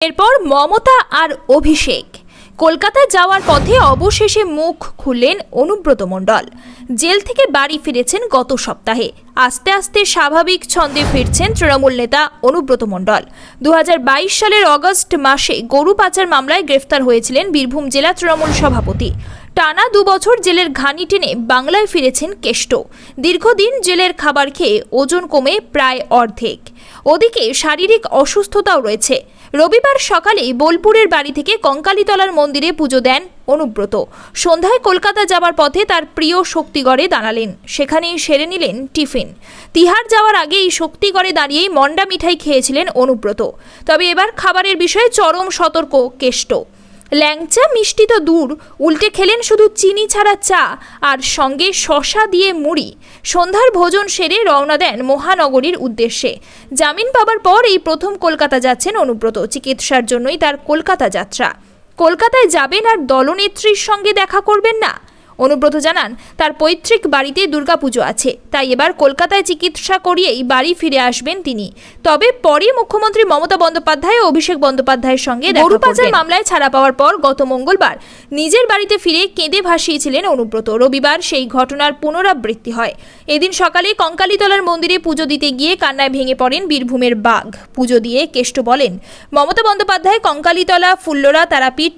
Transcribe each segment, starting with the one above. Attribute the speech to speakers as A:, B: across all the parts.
A: এরপর মমতা আর অভিষেক। কলকাতা যাওয়ার পথে অবশেষে মুখ খুললেন অনুব্রত মণ্ডল। জেল থেকে বাড়ি ফিরেছেন গত সপ্তাহে। আস্তে আস্তে স্বাভাবিক ছন্দে ফিরছেন তৃণমূল নেতা অনুব্রত মণ্ডল। দু হাজার বাইশ সালের অগস্ট মাসে গরু পাচার মামলায় গ্রেফতার হয়েছিলেন বীরভূম জেলা তৃণমূল সভাপতি। টানা দু বছর জেলের ঘানি টেনে বাংলায় ফিরেছেন কেষ্ট। দীর্ঘদিন জেলের খাবার খেয়ে ওজন কমে প্রায় অর্ধেক। ওদিকে শারীরিক অসুস্থতাও রয়েছে। রবিবার সকালেই বোলপুরের বাড়ি থেকে কঙ্কালীতলার মন্দিরে পুজো দেন অনুব্রত। সন্ধ্যায় কলকাতা যাবার পথে তার প্রিয় শক্তিগড়ে দাঁড়ালেন। সেখানেই সেরে নিলেন টিফিন। তিহার যাওয়ার আগে এই শক্তিগড়ে দাঁড়িয়েই মন্ডা মিঠাই খেয়েছিলেন অনুব্রত। তবে এবার খাবারের বিষয়ে চরম সতর্ক, কেষ্ট। ল্যাংচা মিষ্টি তো দূর, উল্টে খেলেন শুধু চিনি ছাড়া চা আর সঙ্গে শশা দিয়ে মুড়ি। সন্ধ্যার ভোজন সেরে রওনা দেন মহানগরীর উদ্দেশ্যে। জামিন পাবার পর এই প্রথম কলকাতা যাচ্ছেন অনুব্রত, চিকিৎসার জন্যই তার কলকাতা যাত্রা। কলকাতায় যাবেন আর দলনেত্রীর সঙ্গে দেখা করবেন না? অনুব্রত জানান তার পৈতৃক বাড়িতে দুর্গাপুজো আছে তাই এবার কলকাতায় চিকিৎসা করিয়েই বাড়ি ফিরে আসবেন তিনি। তবে পরে মুখ্যমন্ত্রী মমতা বন্দ্যোপাধ্যায় ও অভিষেক বন্দ্যোপাধ্যায়ের সঙ্গে গরু পাচার মামলায় ছাড়া পাওয়ার পর গত মঙ্গলবার নিজের বাড়িতে ফিরে কেঁদে ভাসিয়েছিলেন অনুব্রত। রবিবার সেই ঘটনার পুনরাবৃত্তি হয়। এদিন সকালে কঙ্কালীতলার মন্দিরে পুজো দিতে গিয়ে কান্নায় ভেঙে পড়েন বীরভূমের বাঘ। পুজো দিয়ে কেষ্ট বলেন মমতা বন্দ্যোপাধ্যায় কঙ্কালীতলা ফুল্লরা তারাপীঠ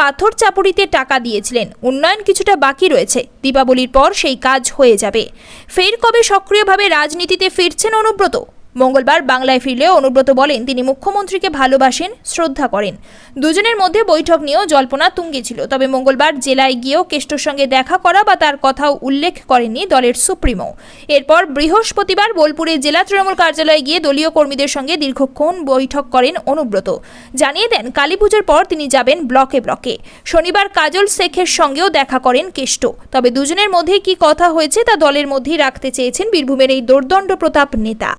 A: পাথর চাপড়িতে টাকা দিয়েছিলেন। উন্নয়ন কিছুটা বাকি রয়েছে। দীপাবলির পর সেই কাজ হয়ে যাবে। ফের কবে সক্রিয়ভাবে রাজনীতিতে ফিরছেন অনুব্রত? মঙ্গলবার বাংলায় ফিরলেও অনুব্রত বলেন, তিনি মুখ্যমন্ত্রীকে ভালোবাসেন, শ্রদ্ধা করেন। দুজনের মধ্যে বৈঠক নিয়েও জল্পনা তুঙ্গে ছিল, তবে মঙ্গলবার জেলায় গিয়েও কেষ্টর সঙ্গে দেখা করা বা তার কথাও উল্লেখ করেননি দলের সুপ্রিমো। এরপর বৃহস্পতিবার বোলপুরে জেলা তৃণমূল কার্যালয়ে গিয়ে দলীয় কর্মীদের সঙ্গে দীর্ঘক্ষণ বৈঠক করেন অনুব্রত। জানিয়ে দেন, কালী পর তিনি যাবেন ব্লকে ব্লকে। শনিবার কাজল শেখের সঙ্গেও দেখা করেন কেষ্ট। তবে দুজনের মধ্যে কি কথা হয়েছে তা দলের মধ্যেই রাখতে চেয়েছেন বীরভূমের এই দোর্দণ্ড প্রতাপ নেতা।